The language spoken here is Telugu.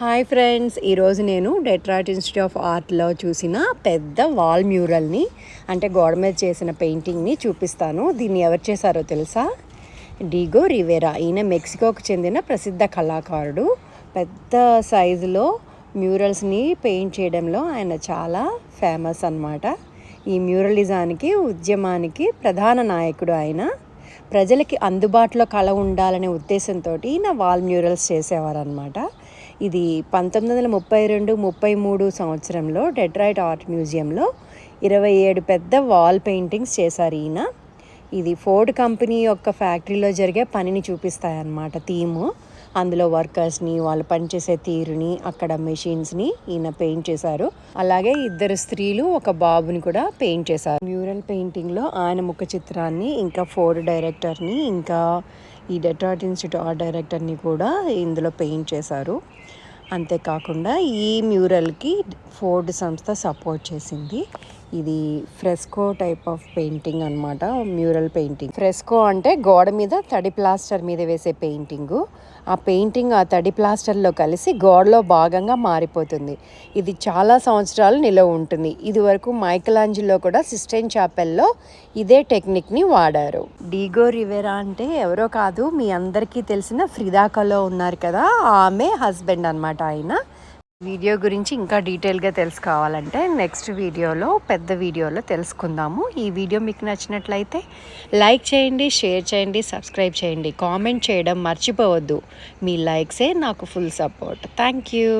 హాయ్ ఫ్రెండ్స్ ఈరోజు నేను డెట్రాట్ ఇన్స్టిట్యూట్ ఆఫ్ ఆర్ట్లో చూసిన పెద్ద వాల్ మ్యూరల్ని అంటే గోడ మీద చేసిన పెయింటింగ్ని చూపిస్తాను. దీన్ని ఎవరు చేశారో తెలుసా? Diego Rivera. ఈయన మెక్సికోకు చెందిన ప్రసిద్ధ కళాకారుడు. పెద్ద సైజులో మ్యూరల్స్ని పెయింట్ చేయడంలో ఆయన చాలా ఫేమస్ అన్నమాట. ఈ మ్యూరలిజానికి ఉద్యమానికి ప్రధాన నాయకుడు ఆయన. ప్రజలకి అందుబాటులో కళ ఉండాలనే ఉద్దేశంతో ఈయన వాల్ మ్యూరల్స్ చేసేవారనమాట ఇది పంతొమ్మిది వందల ముప్పై రెండు ముప్పై మూడు సంవత్సరంలో డెట్రాయిట్ ఆర్ట్ మ్యూజియంలో ఇరవై ఏడు పెద్ద వాల్ పెయింటింగ్స్ చేశారు ఈయన. ఇది ఫోర్డ్ కంపెనీ యొక్క ఫ్యాక్టరీలో జరిగే పనిని చూపిస్తాయన్నమాట థీము. అందులో వర్కర్స్ని వాళ్ళు పనిచేసే తీరుని అక్కడ మెషిన్స్ని ఈయన పెయింట్ చేశారు. అలాగే ఇద్దరు స్త్రీలు ఒక బాబుని కూడా పెయింట్ చేశారు. మ్యూరల్ పెయింటింగ్లో ఆయన ముఖ చిత్రాన్ని ఇంకా ఫోర్డ్ డైరెక్టర్ని ఇంకా ఈ డెట్రాయిట్ ఇన్స్టిట్యూట్ ఆర్ట్ డైరెక్టర్ని కూడా ఇందులో పెయింట్ చేశారు. అంతేకాకుండా ఈ మ్యూరల్కి ఫోర్డ్ సంస్థ సపోర్ట్ చేసింది. ఇది ఫ్రెస్కో టైప్ ఆఫ్ పెయింటింగ్ అనమాట మ్యూరల్ పెయింటింగ్ ఫ్రెస్కో అంటే గోడ మీద తడి ప్లాస్టర్ మీద వేసే పెయింటింగు ఆ పెయింటింగ్ ఆ తడి ప్లాస్టర్లో కలిసి గోడలో భాగంగా మారిపోతుంది. ఇది చాలా సంవత్సరాలు నిలవ ఉంటుంది. ఇది వరకు మైకలాంజిలో కూడా సిస్టైన్ చాపెల్లో ఇదే టెక్నిక్ని వాడారు. డీగో రివెరా అంటే ఎవరో కాదు మీ అందరికీ తెలిసిన ఫ్రిదాకలో ఉన్నారు కదా ఆమె హస్బెండ్ అనమాట ఆయన. వీడియో గురించి ఇంకా డీటెయిల్గా తెలుసుకోవాలంటే నెక్స్ట్ వీడియోలో పెద్ద వీడియోలో తెలుసుకుందాము. ఈ వీడియో మీకు నచ్చినట్లయితే లైక్ చేయండి షేర్ చేయండి సబ్స్క్రైబ్ చేయండి. కామెంట్ చేయడం మర్చిపోవద్దు. మీ లైక్సే నాకు ఫుల్ సపోర్ట్. Thank you.